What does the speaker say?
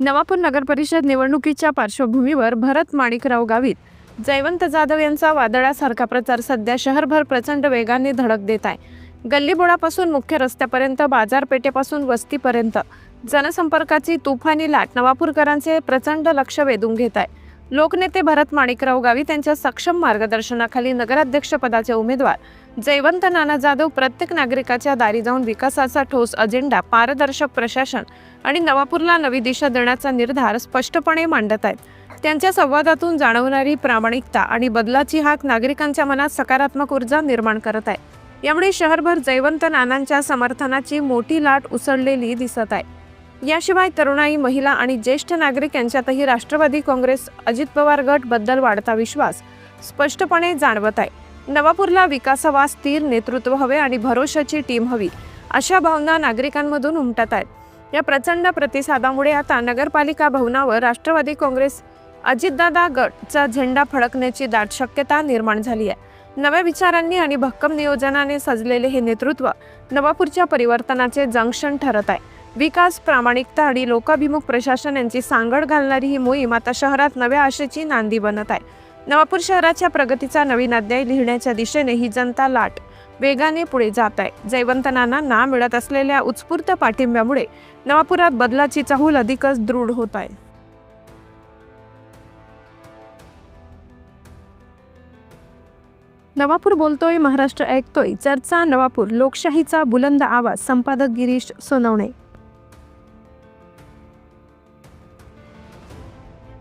नवापूर नगर परिषद निवडणुकीच्या पार्श्वभूमीवर भरत माणिकराव गावित जयवंत जाधव यांचा वादळासारखा प्रचार सध्या शहरभर प्रचंड वेगाने धडक देत आहे. गल्लीबोळापासून मुख्य रस्त्यापर्यंत बाजारपेठेपासून वस्तीपर्यंत जनसंपर्काची तुफानी लाट नवापूरकरांचे प्रचंड लक्ष वेधून घेत आहे. लोकनेते भरत माणिकराव गावित यांच्या सक्षम मार्गदर्शनाखाली नगराध्यक्षपदाचे उमेदवार जयवंत नाना जाधव प्रत्येक नागरिकाच्या दारी जाऊन विकासाचा ठोस अजेंडा पारदर्शक प्रशासन आणि नवापूरला नवी दिशा देण्याचा निर्धार स्पष्टपणे मांडत आहेत. त्यांच्या संवादातून जाणवणारी प्रामाणिकता आणि बदलाची हाक नागरिकांच्या मनात सकारात्मक ऊर्जा निर्माण करत आहे. यामुळे शहरभर जयवंत नानांच्या समर्थनाची मोठी लाट उसळलेली दिसत आहे. याशिवाय तरुणाई महिला आणि ज्येष्ठ नागरिक यांच्यातही राष्ट्रवादी काँग्रेस अजित पवार गटबद्दल वाढता विश्वास स्पष्टपणे जाणवत आहे. नवापूरला विकासावा स्थिर नेतृत्व हवे आणि भरोशाची टीम हवी अशा भावना नागरिकांमधून उमटत आहेत. या प्रचंड प्रतिसादामुळे आता नगरपालिका भवनावर राष्ट्रवादी काँग्रेस अजितदादा गटचा झेंडा फडकण्याची दाट शक्यता निर्माण झाली आहे. नव्या विचारांनी आणि भक्कम नियोजनाने सजलेले हे नेतृत्व नवापूरच्या परिवर्तनाचे जंक्शन ठरत आहे. विकास प्रामाणिकता आणि लोकाभिमुख प्रशासन यांची सांगड घालणारी ही मोहीम आता शहरात नव्या आशेची नांदी बनत आहे. नवापूर शहराच्या प्रगतीचा नवीन अध्याय लिहिण्याच्या दिशेने ही जनता लाट. वेगाने पुढे जात आहे. जयवंत ना मिळत असलेल्या उत्स्फूर्त पाठिंब्यामुळे नवापुरात बदलाची चाहूल अधिकच दृढ होत आहे. नवापूर बोलतोय महाराष्ट्र ऐकतोय. चर्चा नवापूर लोकशाहीचा बुलंद आवाज संपादक गिरीश सोनवणे.